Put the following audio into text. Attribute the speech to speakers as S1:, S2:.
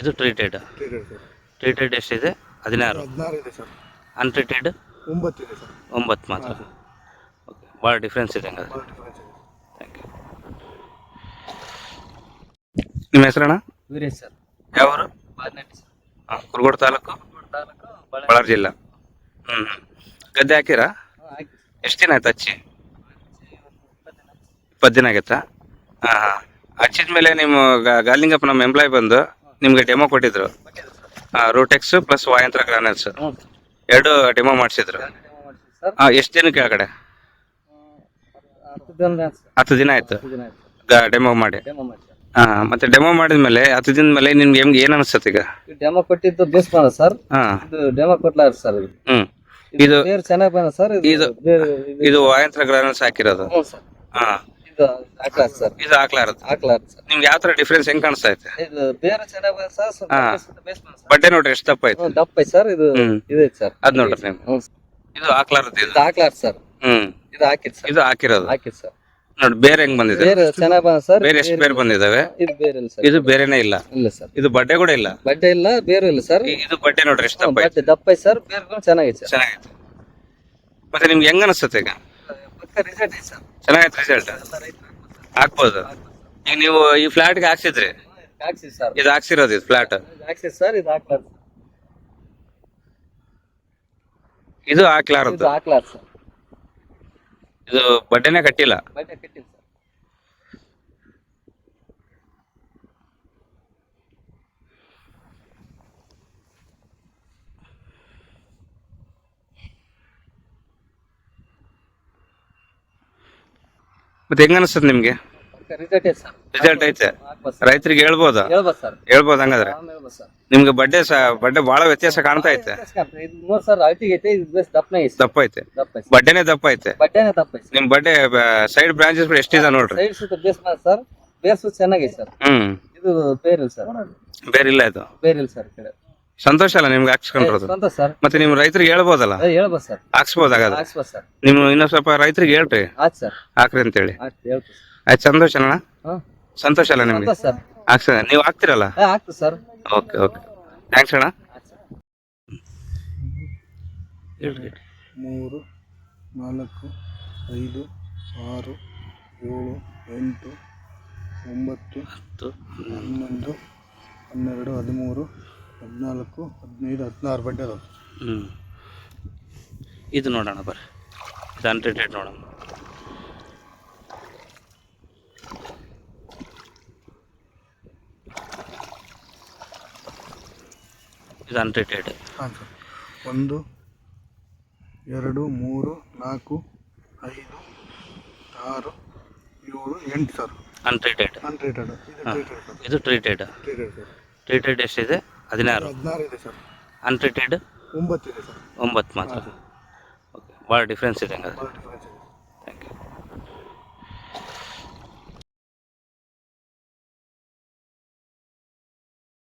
S1: ಇದು treated
S2: treated
S1: ಎಷ್ಟಿದೆ? ಹದಿನಾರು.
S2: ಹದಿನಾರು ಇದೆ ಸರ್
S1: ಅನ್ಟ್ರೀಟೆಡ್
S2: ಒಂಬತ್ತು ಇದೆ ಸರ್
S1: ಒಂಬತ್ತು ಮಾತ್ರ. ಓಕೆ ಭಾಳ ಡಿಫ್ರೆನ್ಸ್ ಇದೆ ಹಂಗಾದ್ರೆ. ಥ್ಯಾಂಕ್ ಯು ನಿಮ್ಮ ಹೆಸರಣ್ಣ?
S3: ವೀರೇಶ್ ಸರ್
S1: ಯಾವರು? ಹಾಂ ಕುರುಗೋಡು ತಾಲೂಕು?
S3: ತಾಲೂಕು ಬಳ್ಳಾರಿ.
S1: ಜಿಲ್ಲಾ. ಹ್ಞೂ ಹ್ಞೂ ಗದ್ದೆ ಹಾಕಿರಾ? ಎಷ್ಟು ದಿನ ಆಯ್ತು ಹಚ್ಚಿ? ಇಪ್ಪತ್ತು ದಿನ ಆಗೈತಾ? ಹಾಂ ಹಾಂ. ಹಚ್ಚಿದ ಮೇಲೆ ನಿಮ್ಮ ಗ- ಗಾಲಿಂಗಪ್ಪ ನಮ್ಮ ಎಂಪ್ಲಾಯ್ ಬಂದು ನಿಮಗೆ ಡೆಮೋ ಕೊಟ್ಟಿದ್ರು. ಹಾಂ ರೂಟೆಕ್ಸ್ ಪ್ಲಸ್ ವಾಯಂತ್ರ ಗ್ರಾನಲ್ಸ್
S3: ಹ್ಞೂ
S1: ಎರಡು ಡೆಮೋ ಮಾಡಿಸಿದ್ರು.
S3: ಸರ್
S1: ಹಾಂ ಎಷ್ಟು ದಿನಕ್ಕೆ ಆ ಕಡೆ?
S3: ಹತ್ತು ದಿನ ಆಯ್ತು ಸರ್
S1: ಹತ್ತು ದಿನ ಆಯ್ತು.
S3: ಹತ್ತು ದಿನ ಆಯ್ತು.
S1: ಡೆಮೋ ಮಾಡಿ.
S3: ಡೆಮೋ ಮಾಡಿ. ಸರ್
S1: ಹಾಂ ಮತ್ತೆ ಡೆಮೋ ಮಾಡಿದ್ಮೇಲೆ ಹತ್ತು ದಿನದ ಮೇಲೆ ನಿಮ್ಗೆ ಹೆಂಗೆ ಏನು ಅನಿಸ್ತದೆ ಈಗ?
S3: ಈ ಡೆಮೋ ಕೊಟ್ಟಿದ್ದು ಬೇಸ್ ಬಂದ ಸರ್
S1: ಹಾಂ.
S3: ಇದು ಡೆಮೋ ಕೊಟ್ಲಾರ ಸರ್ ಇದು.
S1: ಹ್ಞೂ
S3: ಇದು ಬೇರೆ ಚೆನ್ನಾಗಿ ಬಂದ ಸರ್
S1: ಇದು-
S3: ಇದು ಬೇರೆ ಇದು-
S1: ಇದು ವಾಯಂತ್ರ ಗ್ರಾನಲ್ಸ್ ಹಾಕಿರೋದು.
S3: ಹ್ಞೂ ಸರ್
S1: ಹಾಂ.
S3: ಇದು ಹಾಕ್ಲಾರ ಸರ್.
S1: ಇದು ಹಾಕ್ಲಾರದು
S3: ಹಾಕ್ಲಾರ ಸರ್.
S1: ನಿಮ್ಗೆ ಯಾವ ತರ ಡಿಫ್ರೆನ್ಸ್ ಹೆಂಗ್ ಕಾಣಿಸ್ತಾ ಐತೆ?
S3: ಇದು ಬೇರೆ ಚೆನ್ನಾಗಿ ಸರ್
S1: ಹಾ. ಬಡ್ಡೆ ನೋಡ್ರಿ ಎಷ್ಟು ದಪ್ಪ ಐತೆ.
S3: ದಪ್ಪ ಐತೆ ಸರ್. ಇದು
S1: ಹ್ಮ್.
S3: ಇದೆ ಸರ್.
S1: ಅದ್ ನೋಡ್ರಿ ನೀವು
S3: ಹ್ಞೂ ಸರ್.
S1: ಇದು ಹಾಕ್ಲಾರದು ಇದು.
S3: ಇದು ಹಾಕ್ಲಾರ ಸರ್.
S1: ಹ್ಮ್.
S3: ಇದು ಹಾಕಿದ್ ಸರ್.
S1: ಇದು ಹಾಕಿರೋದು.
S3: ಹಾಕಿದ್ ಸರ್.
S1: ನೋಡಿ ಬೇರೆ ಹೆಂಗ್ ಬಂದಿದೆ?
S3: ಬೇರೆ ಚೆನ್ನಾಗಿ ಬಂದ ಸರ್.
S1: ಬೇರೆ ಎಷ್ಟು ಬೇರೆ ಬಂದಿದಾವೆ?
S3: ಇದು ಬೇರೆ ಇಲ್ಲ ಸರ್.
S1: ಇದು ಬೇರೆನೇ ಇಲ್ಲ.
S3: ಇಲ್ಲ ಸರ್.
S1: ಇದು ಬಡ್ಡೆ ಕೂಡ ಇಲ್ಲ?
S3: ಬಡ್ಡೆ ಇಲ್ಲ ಬೇರೆ ಇಲ್ಲ ಸರ್.
S1: ಇದು ಬಡ್ಡೆ ನೋಡ್ರಿ ಎಷ್ಟು ದಪ್ಪ ಐತೆ?
S3: ದಪ್ಪ ಐತೆ ಸರ್. ಬೇರೆ ಚೆನ್ನಾಗೈತೆ ಸರ್.
S1: ಚೆನ್ನಾಗೈತೆ. ಮತ್ತೆ ನಿಮ್ಗೆ ಹೆಂಗ್ ಅನಿಸ್ತದೆ ಈಗ?
S3: ಪಕ್ಕ ರಿಸಲ್ಟ್ ಐತೆ ಸರ್?
S1: ಚೆನ್ನಾಗೈತೆ ರಿಸಲ್ಟ್ ಹಾಕ್ಬೋದು. ಈಗ ನೀವು ಈ ಫ್ಲಾಟ್ಗೆ ಹಾಕ್ಸಿದ್ರಿ.
S3: ಹಾಕ್ಸಿ ಸರ್.
S1: ಇದು ಹಾಕ್ಸಿರೋದು ಇದು ಫ್ಲಾಟ್
S3: ಹಾಕ್ಸಿ ಸರ್ ಇದು ಹಾಕ್ಲಾರ
S1: ಇದು ಹಾಕ್ಲಾರದು.
S3: ಇದು ಹಾಕ್ಲಾರ ಸರ್.
S1: ಇದು ಬಡ್ಡೆನೇ ಕಟ್ಟಿಲ್ಲ.
S3: ಬಟ್ಟೆ ಕಟ್ಟಿಲ್ಲ ಸರ್
S1: ಮತ್ತೆ ಹೆಂಗ ಅನಿಸ್ತದೆ ನಿಮ್ಗೆ?
S3: ರಿಸಲ್ಟ್ ಐತೆ ಸರ್
S1: ರಿಸಲ್ಟ್ ಐತೆ.
S3: ಸರ್
S1: ರೈತರಿಗೆ ಹೇಳ್ಬೋದಾ?
S3: ಹೇಳ್ಬೋದು ಸರ್
S1: ಹೇಳ್ಬೋದು ಹಂಗಾದ್ರೆ.
S3: ಆಮೇಲೆ ಹೇಳ್ಬೋದು ಸರ್
S1: ನಿಮ್ಗೆ ಬಡ್ಡೆ ಸ ಬಡ್ಡೆ ಬಹಳ ವ್ಯತ್ಯಾಸ ಕಾಣ್ತಾ ಐತೆ.
S3: ಇದು ಮೂರ್ ಸರ್ ಅಲ್ಟಿಗೆ ಐತೆ ಇದು ಬೇಸ್ ದಪ್ಪನೇ ಐತೆ.
S1: ದಪ್ಪ ಐತೆ.
S3: ದಪ್ಪ ಐತೆ
S1: ಬಡ್ಡೆನೇ ದಪ್ಪ ಐತೆ.
S3: ಬಡ್ಡೆನೇ ದಪ್ಪ ಐತೆ
S1: ನಿಮ್ ಬಡ್ಡೆ ಸೈಡ್ ಬ್ರಾಂಚಸ್ ಎಷ್ಟಿದೆ ನೋಡ್ರಿ?
S3: ಸೈಡ್ ಸುತ್ತ ಬೇಸ್ ಮಾಡಿ ಸರ್ ಬೇಸ್ ಚೆನ್ನಾಗೈತೆ ಸರ್
S1: ಹ್ಮ್.
S3: ಇದು ಬೇರೆ ಇಲ್ಲ ಸರ್
S1: ಬೇರೆ ಇಲ್ಲ ಇದು?
S3: ಬೇರೆ ಇಲ್ಲ ಸರ್ ಈ ಕಡೆ.
S1: ಸಂತೋಷ ಅಲ್ಲ ನಿಮ್ಗೆ ಹಾಕ್ಸ್ಕೊಂಡಿರೋದು?
S3: ಸರ್.
S1: ಮತ್ತೆ ನಿಮ್ ರೈತರಿಗೆ ಹೇಳ್ಬೋದಲ್ಲ?
S3: ಅದೇ ಹೇಳ್ಬೋದು ಸರ್.
S1: ಹಾಕ್ಸ್ಬೋದ್ ಹಾಗಾದ್ರೆ
S3: ಹಾಕ್ಸ್ಬೋದು ಸರ್.
S1: ನೀವು ಇನ್ನೊಂದ್ ಸ್ವಲ್ಪ ರೈತರಿಗೆ ಹೇಳ್ರಿ.
S3: ಆಯ್ತು ಸರ್.
S1: ಹಾಕ್ರಿ ಅಂತೇಳಿ.
S3: ಆಯ್ತು ಹೇಳ್ತೀವಿ
S1: ಆಯ್ತು ಸಂತೋಷ ಅಣ್ಣ?
S3: ಹಾಂ.
S1: ಸಂತೋಷ ಅಲ್ಲ ನಿಮ್ಗೆ?
S3: ಸಂತೋಷ ಸರ್.
S1: ಹಾಕ್ಸ ನೀವು ಹಾಕ್ತಿರಲ್ಲ?
S3: ಹಾಂ ಆಗ್ತದೆ ಸರ್.
S1: Okay okay. ಥ್ಯಾಂಕ್ಸ್ ಅಣ್ಣ.
S2: ಮೂರು ನಾಲ್ಕು ಐದು ಆರು ಏಳು ಎಂಟು ಒಂಬತ್ತು
S1: ಹತ್ತು
S2: ಹನ್ನೊಂದು ಹನ್ನೆರಡು ಹದಿಮೂರು ಹದಿನಾಲ್ಕು ಹದಿನೈದು ಹದಿನಾರು ಬಡ್ಡೆ ಅದಾವೆ
S1: ಹ್ಞೂ ಇದು ನೋಡೋಣ ಬರ್ರಿ. ಇದು ಅನ್ರೇಟೆಡ್ ನೋಡೋಣ. ಇದು ಅನ್ರೇಟೆಡ್
S2: ಹಾಂ ಸರ್. ಒಂದು ಎರಡು ಮೂರು ನಾಲ್ಕು ಐದು ಆರು ಏಳು ಎಂಟು ಸರ್.
S1: ಅನ್ಟ್ರೀಟೆಡ್
S2: ಅನ್ಟ್ರೀಟೆಡ್ ಇದು ಟ್ರೀಟೆಡ್
S1: ಟ್ರೀಟೆಡ್ ಎಷ್ಟಿದೆ? ಹದಿನಾರು.
S2: ಹದಿನಾರು ಇದೆ ಸರ್.
S1: ಅನ್ಟ್ರೀಟೆಡ್
S2: ಒಂಬತ್ತು ಇದೆ ಸರ್.
S1: ಒಂಬತ್ತು ಮಾತ್ರ. ಓಕೆ ಭಾಳ ಡಿಫ್ರೆನ್ಸ್ ಇದೆ ಹಂಗಾದ್ರೆ.